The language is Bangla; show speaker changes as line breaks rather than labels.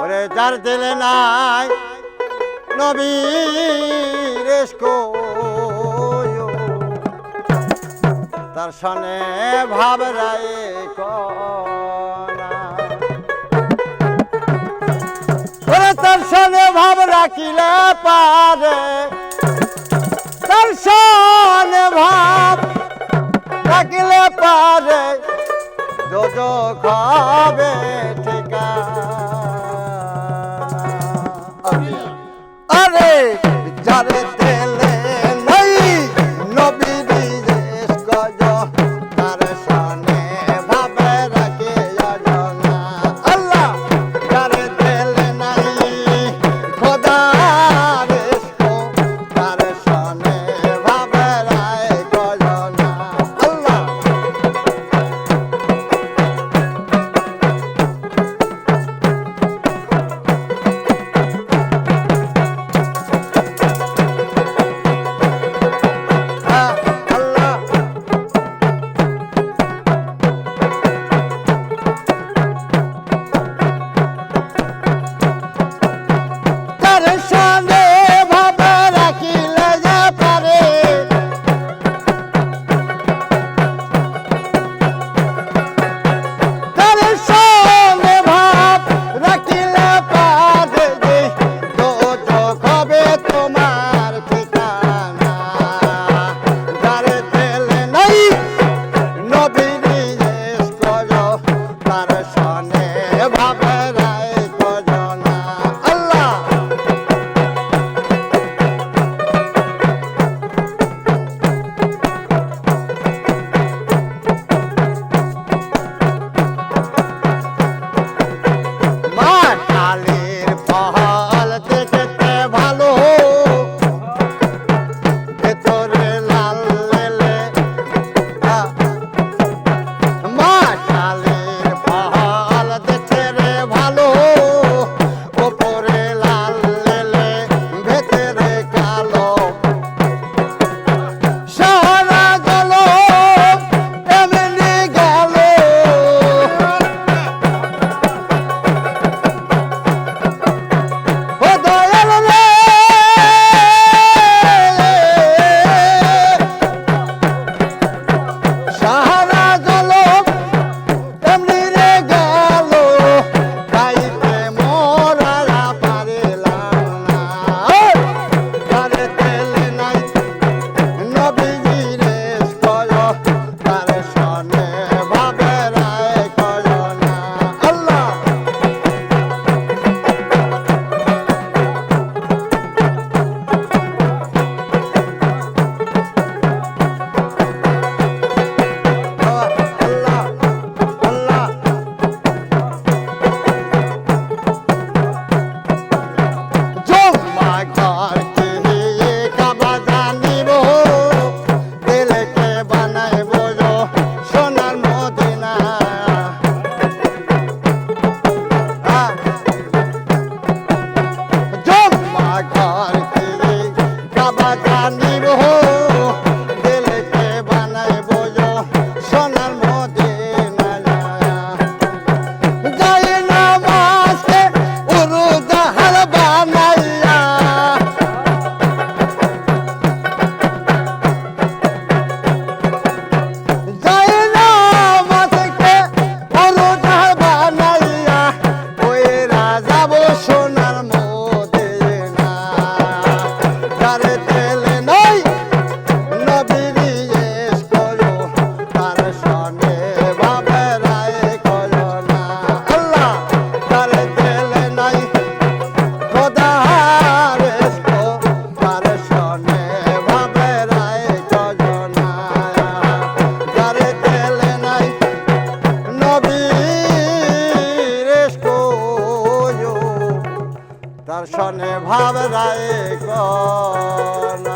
ওরে যার দিলে নাই, নবীর তার সনে ভাব রায় ওরে তার ভাব রাখিলে পারে, তার ভাব রাখিলে পারে দোজো খাবে দর্শনে ভাব রায় কন